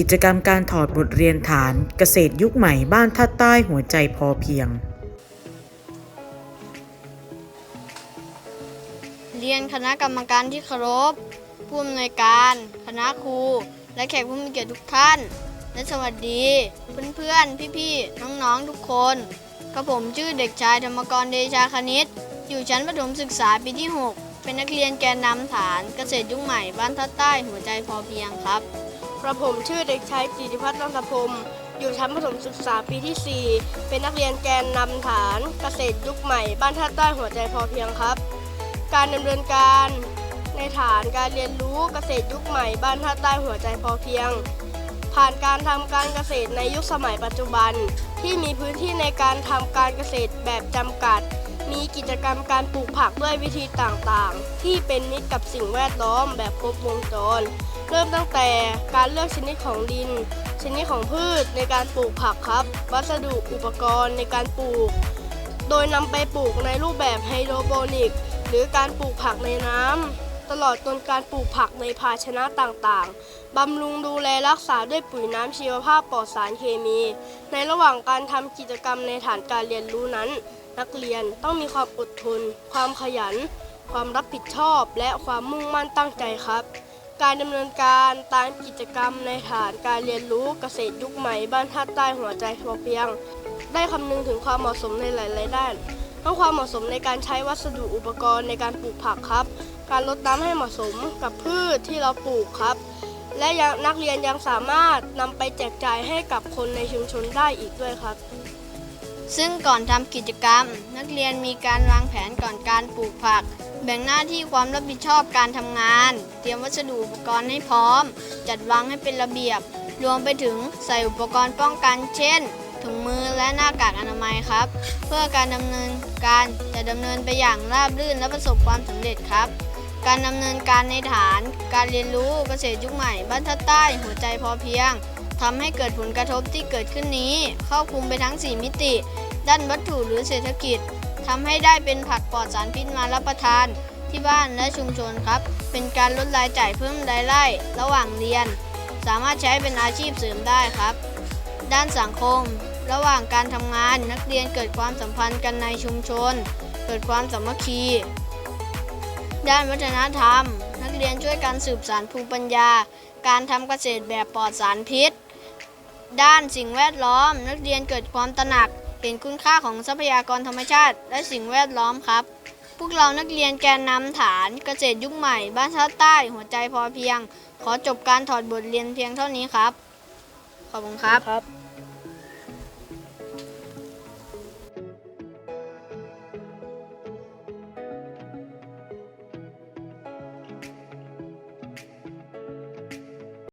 กิจกรรมการถอดบทเรียนฐานเกษตรยุคใหม่บ้านท่าใต้หัวใจพอเพียง เรียนคณะกรรมการที่เคารพผู้อำนวยการ คณะครู และแขกผู้มีเกียรติทุกท่าน และสวัสดี เพื่อนๆ พี่ๆ น้องๆ ทุกคนกระผมชื่อเด็กชายธรรมกรเดชาคณิต อยู่ชั้นประถมศึกษาปีที่ 6 เป็นนักเรียนแกนนำฐานเกษตรยุคใหม่บ้านท่าใต้หัวใจพอเพียงครับ กระผมชื่อเด็กชายจิติพัฒน์นันทพรมอยู่ชั้นประถมศึกษาปีที่ 4 เป็นนักเรียนแกนนำฐานเกษตรยุคใหม่ บ้านท่าใต้หัวใจพอเพียงครับ การดำเนินการในฐานการเรียนรู้เกษตรยุคใหม่ บ้านท่าใต้หัวใจพอเพียง ผ่านการทำการเกษตรในยุคสมัยปัจจุบัน ที่มีพื้นที่ในการทำการเกษตรแบบจำกัด มีกิจกรรมการปลูกผักด้วยวิธีต่างๆ ที่เป็นมิตรกับสิ่งแวดล้อมแบบครบวงจร เริ่มตั้งแต่การเลือกชนิดของดิน ชนิดของพืชในการปลูกผักครับ วัสดุอุปกรณ์ในการปลูก โดยนำไปปลูกในรูปแบบไฮโดรโปนิก หรือการปลูกผักในน้ำตลอดจนการปลูกผักในภาชนะต่างๆบำรุงดูแลรักษาด้วยปุ๋ยน้ำชีวภาพปลอดสารเคมี ในระหว่างการทำกิจกรรมในฐานการเรียนรู้นั้น นักเรียนต้องมีความอดทน ความขยัน ความรับผิดชอบ และความมุ่งมั่นตั้งใจครับ การดำเนินการตามกิจกรรมในฐานการเรียนรู้เกษตรยุคใหม่บ้านท่าใต้หัวใจพอเพียง ได้คำนึงถึงความเหมาะสมในหลาย ๆ ด้าน ทั้งความเหมาะสมในการใช้วัสดุอุปกรณ์ในการปลูกผักครับ การลดน้ำให้เหมาะสมกับพืชที่เราปลูกครับ และยังนักเรียนยังสามารถนำไปแจกจ่ายให้กับคนในชุมชนได้อีกด้วยครับ ซึ่งก่อนทำกิจกรรม นักเรียนมีการวางแผนก่อนการปลูกผัก แบ่งหน้าที่ความรับผิดชอบการทำงาน เตรียมวัสดุอุปกรณ์ให้พร้อม จัดวางให้เป็นระเบียบ รวมไปถึงใส่อุปกรณ์ป้องกันเช่น ถุงมือและหน้ากากอนามัยครับ เพื่อการดำเนินการจะดำเนินไปอย่างราบรื่นและประสบความสำเร็จครับ การดำเนินการในฐาน การเรียนรู้เกษตรยุคใหม่บ้านท่าใต้หัวใจพอเพียงทำให้เกิดผลกระทบที่เกิดขึ้นนี้ครอบคลุมไปทั้ง 4 มิติ ด้านวัตถุหรือเศรษฐกิจ ทำให้ได้เป็นผักปลอดสารพิษมารับประทานที่บ้านและชุมชนครับ เป็นการลดรายจ่ายเพิ่มรายได้ระหว่างเรียน สามารถใช้เป็นอาชีพเสริมได้ครับ ด้านสังคม ระหว่างการทำงานนักเรียนเกิดความสัมพันธ์กันในชุมชน เกิดความสามัคคี ด้านวัฒนธรรม นักเรียนช่วยกันสืบสานภูมิปัญญา การทำเกษตรแบบปลอดสารพิษ ด้านสิ่งแวดล้อม นักเรียนเกิดความตระหนัก เห็นคุณค่าของทรัพยากรธรรมชาติ และสิ่งแวดล้อมครับ พวกเรานักเรียนแกนนำฐานเกษตรยุคใหม่ บ้านท่าใต้ หัวใจพอเพียง ขอจบการถอดบทเรียนเพียงเท่านี้ครับ ขอบคุณครับครับ